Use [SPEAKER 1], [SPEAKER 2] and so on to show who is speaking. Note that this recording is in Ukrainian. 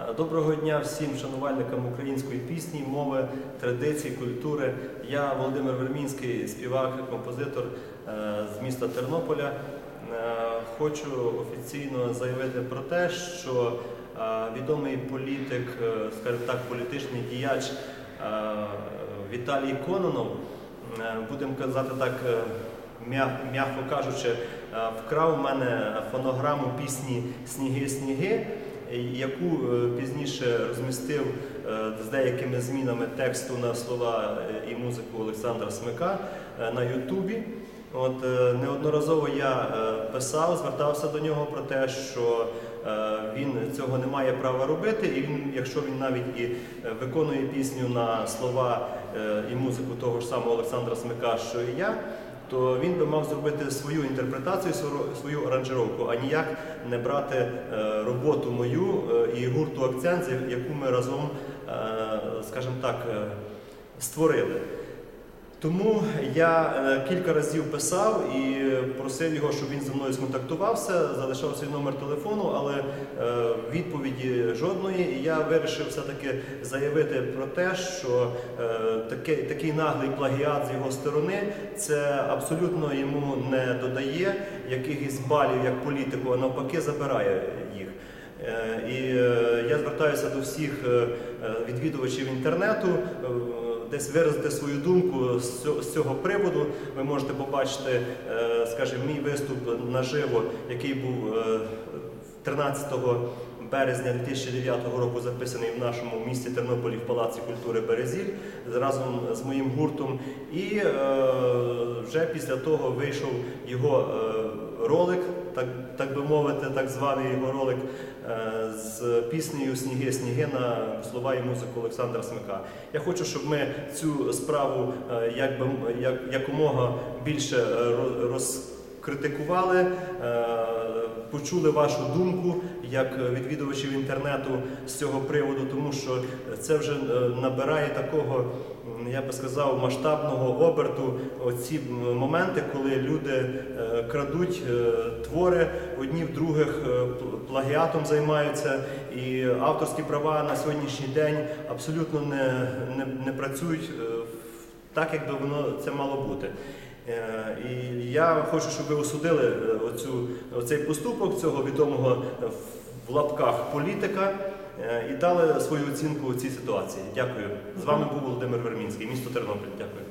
[SPEAKER 1] Е, Доброго дня всім шанувальникам української пісні, мови, традицій, культури. Я Володимир Вермінський, співак, композитор е, з міста Тернополя. Е, Хочу офіційно заявити про те, що відомий політик, скажімо так, політичний діяч Віталій Кононов, будемо казати так, м'яко кажучи, вкрав у мене фонограму пісні Сніги, сніги, яку е, пізніше розмістив е, з деякими змінами тексту на слова е, і музику Олександра Смика на Ютубі. От неодноразово я писав, звертався до нього про те, що він цього не має права робити, і він, якщо він навіть і виконує пісню на слова і музику того ж самого Олександра Смика, що і я, то він би мав зробити свою інтерпретацію, свою- аранжировку, а ніяк не брати е, роботу мою е, і гурту акцент, яку ми разом, е, скажімо так, створили. Тому я кілька разів писав і просив його, щоб він зі мною сконтактувався, залишав свій номер телефону, але е, відповіді жодної. І я вирішив все-таки заявити про те, що е, таке, такий наглий плагіат з його сторони це абсолютно йому не додає якихось балів як політику, а навпаки забирає їх. Е, І я звертаюся до всіх відвідувачів інтернету. Е, Десь виразити свою думку з цього- приводу. Ви можете побачити, е, скажімо, мій виступ наживо, який був е, 13 березня 2009 року записаний в нашому місті Тернополі в Палаці культури Березіль разом з моїм гуртом. І е, вже після того вийшов його е, ролик, так, так би мовити, так званий його ролик е, з піснею Сніги, сніги на слова і музику Олександра Смика. Я хочу, щоб ми цю справу е, як би, як, якомога більше е, розкритикували. е, Почули вашу думку як відвідувачів інтернету з цього приводу, тому що це вже е, набирає такого, я би сказав, масштабного оберту. Оці моменти, коли люди е, крадуть твори, одні в других плагіатом займаються, і авторські права на сьогоднішній день абсолютно не, не, не працюють так, як би воно це мало бути. Е, І я хочу, щоб ви осудили е, оцю, оцей поступок цього відомого е, в лапках політика і дали свою оцінку цій ситуації. Дякую. З вами був Володимир Вермінський, місто Тернопіль. Дякую.